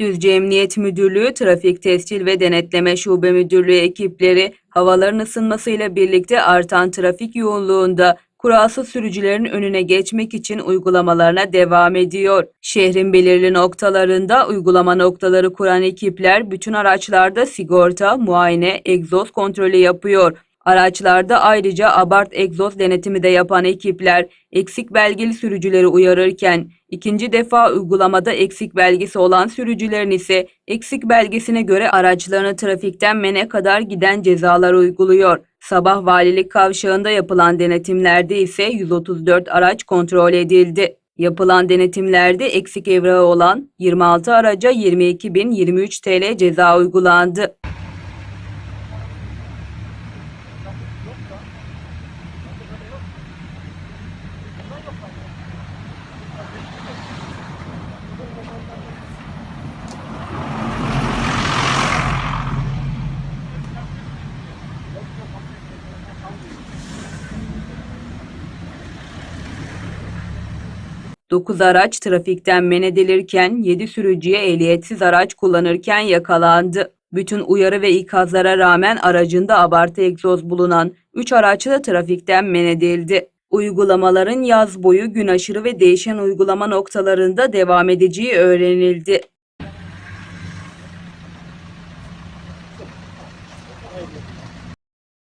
Düzce Emniyet Müdürlüğü, Trafik Tescil ve Denetleme Şube Müdürlüğü ekipleri havaların ısınmasıyla birlikte artan trafik yoğunluğunda kuralsız sürücülerin önüne geçmek için uygulamalarına devam ediyor. Şehrin belirli noktalarında uygulama noktaları kuran ekipler bütün araçlarda sigorta, muayene, egzoz kontrolü yapıyor. Araçlarda ayrıca abart egzoz denetimi de yapan ekipler eksik belgeli sürücüleri uyarırken ikinci defa uygulamada eksik belgesi olan sürücülerin ise eksik belgesine göre araçlarını trafikten mene kadar giden cezalar uyguluyor. Sabah valilik kavşağında yapılan denetimlerde ise 134 araç kontrol edildi. Yapılan denetimlerde eksik evrağı olan 26 araca 22.023 TL ceza uygulandı. Dokuz araç trafikten men edilirken 7 sürücüye ehliyetsiz araç kullanırken yakalandı. Bütün uyarı ve ikazlara rağmen aracında abartı egzoz bulunan 3 araçlı trafikten men edildi. Uygulamaların yaz boyu gün aşırı ve değişen uygulama noktalarında devam edeceği öğrenildi.